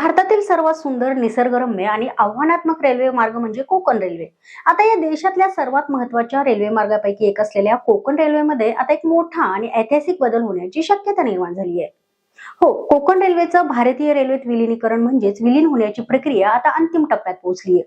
भारतातील सर्वात सुंदर निसर्गरम्य आणि आव्हानात्मक रेल्वे मार्ग म्हणजे कोकण रेल्वे आता या देशातल्या सर्वात महत्त्वाच्या रेल्वे मार्गापैकी एक असलेल्या कोकण रेल्वेमध्ये आता एक मोठा आणि ऐतिहासिक बदल होण्याची शक्यता निर्माण झाली आहे. हो कोकण रेल्वेचं भारतीय रेल्वेत विलीनीकरण म्हणजेच विलीन होण्याची प्रक्रिया आता अंतिम टप्प्यात पोहोचली आहे.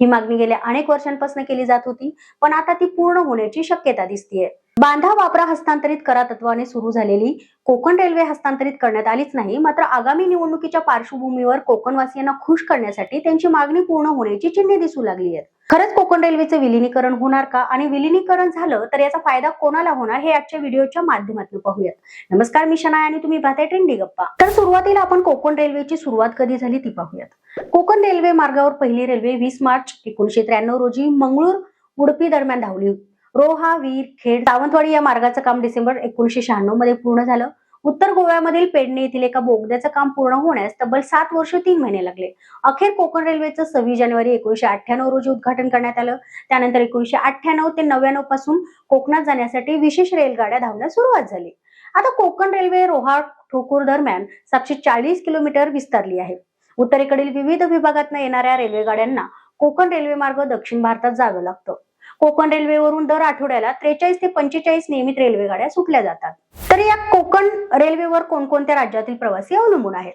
ही मागणी गेल्या अनेक वर्षांपासून केली जात होती पण आता ती पूर्ण होण्याची शक्यता दिसतीये. बांधा वापरा हस्तांतरित करा तत्वाने सुरू झालेली कोकण रेल्वे हस्तांतरित करण्यात आलीच नाही मात्र आगामी निवडणुकीच्या पार्श्वभूमीवर कोकणवासियांना खुश करण्यासाठी त्यांची मागणी पूर्ण होण्याची चिन्हे दिसू लागली आहेत खरंच कोकण रेल्वेचं विलिनीकरण होणार का? आणि विलिनीकरण झालं तर याचा फायदा कोणाला होणार? हे आजच्या व्हिडिओच्या माध्यमातून पाहूयात. नमस्कार मी शनाय आणि तुम्ही पाहताय ट्रेंडी गप्पा. तर सुरुवातीला आपण कोकण रेल्वेची सुरुवात कधी झाली ती पाहूयात. कोकण रेल्वे मार्गावर पहिली रेल्वे वीस मार्च एकोणीशे त्र्याण्णव रोजी मंगळूर उडपी दरम्यान धावली. रोहा वीर खेड सावंतवाडी या मार्गाचं काम डिसेंबर एकोणीशे शहाण्णवमध्ये पूर्ण झालं. उत्तर गोव्यामधील पेडणे येथील एका बोगद्याचं काम पूर्ण होण्यास तब्बल सात वर्ष तीन महिने लागले. अखेर कोकण रेल्वेचं सव्वीस जानेवारी एकोणीशे अठ्ठ्याण्णव रोजी उद्घाटन करण्यात आलं. त्यानंतर एकोणीशे अठ्ठ्याण्णव ते नव्याण्णवपासून कोकणात जाण्यासाठी विशेष रेलगाड्या धावण्यास सुरुवात झाली. आता कोकण रेल्वे रोहा ठोकूर दरम्यान सातशे चाळीस किलोमीटर विस्तारली आहे. उत्तरेकडील विविध विभागातून येणाऱ्या रेल्वेगाड्यांना कोकण रेल्वे मार्ग दक्षिण भारतात जावं लागतं. कोकण रेल्वेवरून दर आठवड्याला त्रेचाळीस ते पंचेचाळीस नियमित रेल्वेगाड्या सुटल्या जातात. तर या कोकण रेल्वेवर कोणकोणत्या राज्यातील प्रवासी अवलंबून आहेत?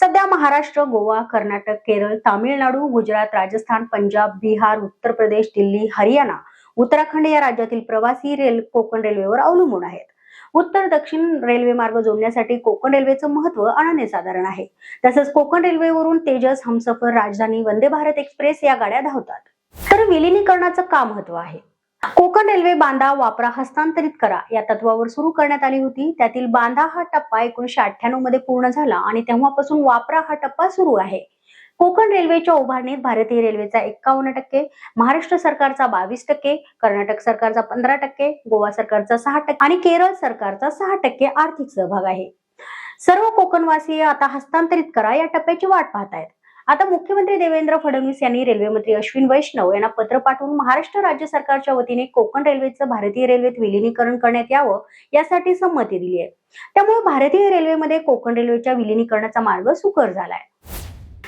सध्या महाराष्ट्र गोवा कर्नाटक केरळ तामिळनाडू गुजरात राजस्थान पंजाब बिहार उत्तर प्रदेश दिल्ली हरियाणा उत्तराखंड या राज्यातील प्रवासी रेल कोकण रेल्वेवर अवलंबून आहेत. उत्तर दक्षिण रेल्वे मार्ग जोडण्यासाठी कोकण रेल्वेचं महत्त्व अनन्यसाधारण आहे. तसंच कोकण रेल्वेवरून तेजस हमसफर राजधानी वंदे भारत एक्सप्रेस या गाड्या धावतात. तर विलिनीकरणाचं का महत्त्व आहे? कोकण रेल्वे बांधा वापरा हस्तांतरित करा. या तत्वावर सुरू करण्यात आली होती. त्यातील बांधा हा टप्पा एकोणीशे अठ्ठ्याण्णवमध्ये पूर्ण झाला आणि तेव्हापासून वापरा हा टप्पा सुरू आहे. कोकण रेल्वेच्या उभारणीत भारतीय रेल्वेचा एक्कावन्न टक्के महाराष्ट्र सरकारचा बावीस टक्के कर्नाटक सरकारचा पंधरा टक्के गोवा सरकारचा सहा टक्के आणि केरळ सरकारचा सहा टक्के आर्थिक सहभाग आहे. सर्व कोकणवासीय आता हस्तांतरित करा या टप्प्याची वाट पाहत आहेत आता मुख्यमंत्री देवेंद्र फडणवीस यांनी रेल्वे मंत्री अश्विन वैष्णव यांना पत्र पाठवून महाराष्ट्र राज्य सरकारच्या वतीने कोकण रेल्वेचं भारतीय रेल्वेत विलिनीकरण करण्यात यावं यासाठी संमती दिली आहे. त्यामुळे भारतीय रेल्वेमध्ये कोकण रेल्वेच्या विलिनीकरणाचा मार्ग सुकर झालाय.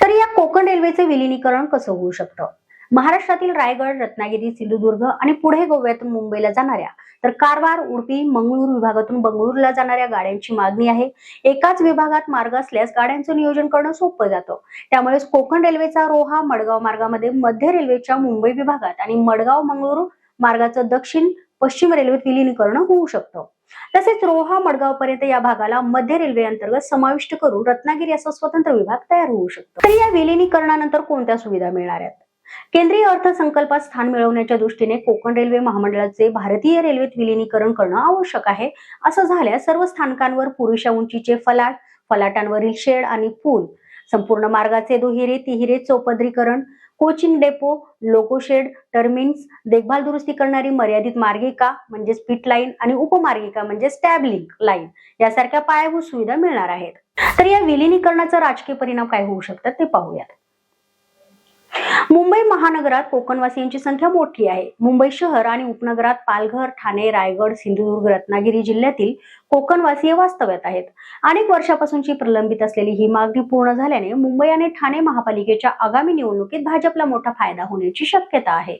तर या कोकण रेल्वेचे विलिनीकरण कसं होऊ शकतं? महाराष्ट्रातील रायगड रत्नागिरी सिंधुदुर्ग आणि पुढे गोव्यातून मुंबईला जाणाऱ्या तर कारवार उडपी मंगळूर विभागातून बंगळूरला जाणाऱ्या गाड्यांची मागणी आहे. एकाच विभागात मार्ग असल्यास गाड्यांचं नियोजन करणं सोपं जातं. त्यामुळे कोकण रेल्वेचा रोहा मडगाव मार्गामध्ये मध्य रेल्वेच्या मुंबई विभागात आणि मडगाव मंगळूर मार्गाचं दक्षिण पश्चिम रेल्वेत विलीनीकरण होऊ शकतं. तसेच रोहा मडगाव पर्यंत या भागाला मध्य रेल्वे अंतर्गत समाविष्ट करून रत्नागिरी असा स्वतंत्र विभाग तयार होऊ शकतो. तर या विलिनीकरणानंतर कोणत्या सुविधा मिळणार आहेत? केंद्रीय अर्थसंकल्पात स्थान मिळवण्याच्या दृष्टीने कोकण रेल्वे महामंडळाचे भारतीय रेल्वेत विलिनीकरण करणं आवश्यक आहे. असं झाल्यास सर्व स्थानकांवर पुरेशा उंचीचे फलाट फलाटांवरील शेड आणि पूल संपूर्ण मार्गाचे दुहिरे तिहिरे चौपदरीकरण coaching depot loco shed terminus देखभाल दुरुस्ती करणारी मर्यादित मार्गिका म्हणजे स्पीट लाईन आणि उपमार्गिका म्हणजे स्टॅबलिंग लाईन यासारख्या पायाभूत सुविधा मिळणार आहेत. तर या विलिनीकरणाचा राजकीय परिणाम काय होऊ शकतात ते पाहूयात. महानगरात कोकणवासियांची संख्या मोठी आहे. मुंबई शहर आणि उपनगरात पालघर ठाणे रायगड सिंधुदुर्ग रत्नागिरी जिल्ह्यातील कोकणवासीय वास्तव्यात आहेत. अनेक वर्षापासूनची प्रलंबित असलेली ही मागणी पूर्ण झाल्याने मुंबई आणि ठाणे महापालिकेच्या आगामी निवडणुकीत भाजपला मोठा फायदा होण्याची शक्यता आहे.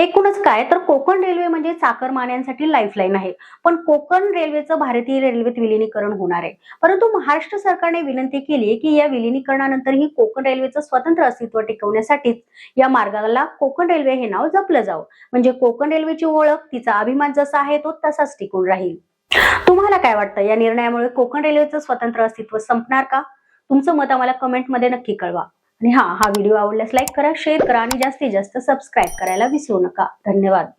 एकूणच काय? तर कोकण रेल्वे म्हणजे चाकरमान्यांसाठी लाईफलाईन आहे. पण कोकण रेल्वेचं भारतीय रेल्वेत विलिनीकरण होणार आहे. परंतु महाराष्ट्र सरकारने विनंती केली की या विलिनीकरणानंतरही कोकण रेल्वेचं स्वतंत्र अस्तित्व टिकवण्यासाठीच या मार्गाला कोकण रेल्वे हे नाव जपलं जावं. म्हणजे कोकण रेल्वेची ओळख तिचा अभिमान जसा आहे तो तसाच टिकून राहील. तुम्हाला काय वाटतं? या निर्णयामुळे कोकण रेल्वेचं स्वतंत्र अस्तित्व संपणार का? तुमचं मत आम्हाला कमेंटमध्ये नक्की कळवा. आणि हा हा व्हिडिओ आवडल्यास लाईक करा शेअर करा आणि जास्तीत जास्त सबस्क्राईब करायला विसरू नका. धन्यवाद.